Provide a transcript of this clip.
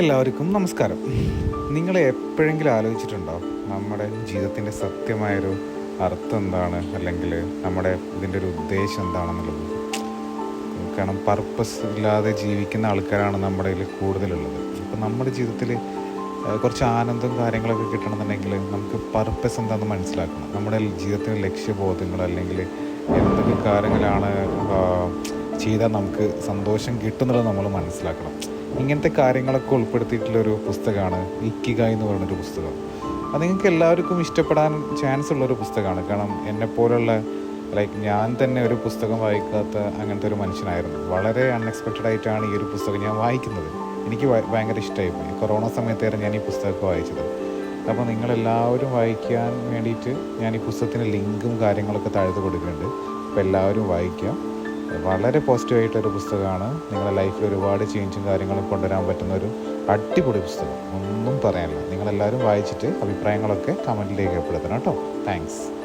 എല്ലാവർക്കും നമസ്കാരം. നിങ്ങൾ എപ്പോഴെങ്കിലും ആലോചിച്ചിട്ടുണ്ടോ നമ്മുടെ ജീവിതത്തിന്റെ സത്യമായൊരു അർത്ഥം എന്താണ് അല്ലെങ്കിൽ നമ്മുടെ ഇതിന്റെ ഒരു ഉദ്ദേശം എന്താണെന്നുള്ളത്? കാരണം പർപ്പസ് ഇല്ലാതെ ജീവിക്കുന്ന ആൾക്കാരാണ് നമ്മുടെ ഇതിൽ കൂടുതലുള്ളത്. അപ്പോൾ നമ്മുടെ ജീവിതത്തിൽ കുറച്ച് ആനന്ദവും കാര്യങ്ങളൊക്കെ കിട്ടണമെന്നുണ്ടെങ്കിൽ നമുക്ക് പർപ്പസ് എന്താണെന്ന് മനസ്സിലാക്കണം. നമ്മുടെ ജീവിതത്തിന് ലക്ഷ്യബോധങ്ങൾ അല്ലെങ്കിൽ എന്തൊക്കെ കാര്യങ്ങളാണ് ചെയ്താൽ നമുക്ക് സന്തോഷം കിട്ടുന്നുള്ളത് നമ്മൾ മനസ്സിലാക്കണം. ഇങ്ങനത്തെ കാര്യങ്ങളൊക്കെ ഉൾപ്പെടുത്തിയിട്ടുള്ളൊരു പുസ്തകമാണ്. ഇക്കിക എന്ന് പറയുന്നൊരു പുസ്തകം. അത് നിങ്ങൾക്ക് എല്ലാവർക്കും ഇഷ്ടപ്പെടാൻ ചാൻസ് ഉള്ളൊരു പുസ്തകമാണ്. കാരണം എന്നെപ്പോലുള്ള ലൈക്ക് ഞാൻ തന്നെ ഒരു പുസ്തകം വായിക്കാത്ത അങ്ങനത്തെ ഒരു മനുഷ്യനായിരുന്നു. വളരെ അൺഎക്സ്പെക്റ്റഡ് ആയിട്ടാണ് ഈ ഒരു പുസ്തകം ഞാൻ വായിക്കുന്നത്. എനിക്ക് ഭയങ്കര ഇഷ്ടമായി പോയി കൊറോണ സമയത്തായിരുന്നു ഞാൻ ഈ പുസ്തകമൊക്കെ വായിച്ചത്. അപ്പോൾ നിങ്ങളെല്ലാവരും വായിക്കാൻ വേണ്ടിയിട്ട് ഞാൻ ഈ പുസ്തകത്തിന് ലിങ്കും കാര്യങ്ങളൊക്കെ താഴ്ത്ത് കൊടുക്കുന്നുണ്ട്. അപ്പോൾ എല്ലാവരും വായിക്കാം. വളരെ പോസിറ്റീവായിട്ടൊരു പുസ്തകമാണ്. നിങ്ങളുടെ ലൈഫിൽ ഒരുപാട് ചേഞ്ചും കാര്യങ്ങളും കൊണ്ടുവരാൻ പറ്റുന്ന ഒരു അടിപൊളി പുസ്തകം. ഒന്നും പറയാനില്ല. നിങ്ങളെല്ലാവരും വായിച്ചിട്ട് അഭിപ്രായങ്ങളൊക്കെ കമന്റിലേക്ക് രേഖപ്പെടുത്തണം കേട്ടോ. താങ്ക്സ്.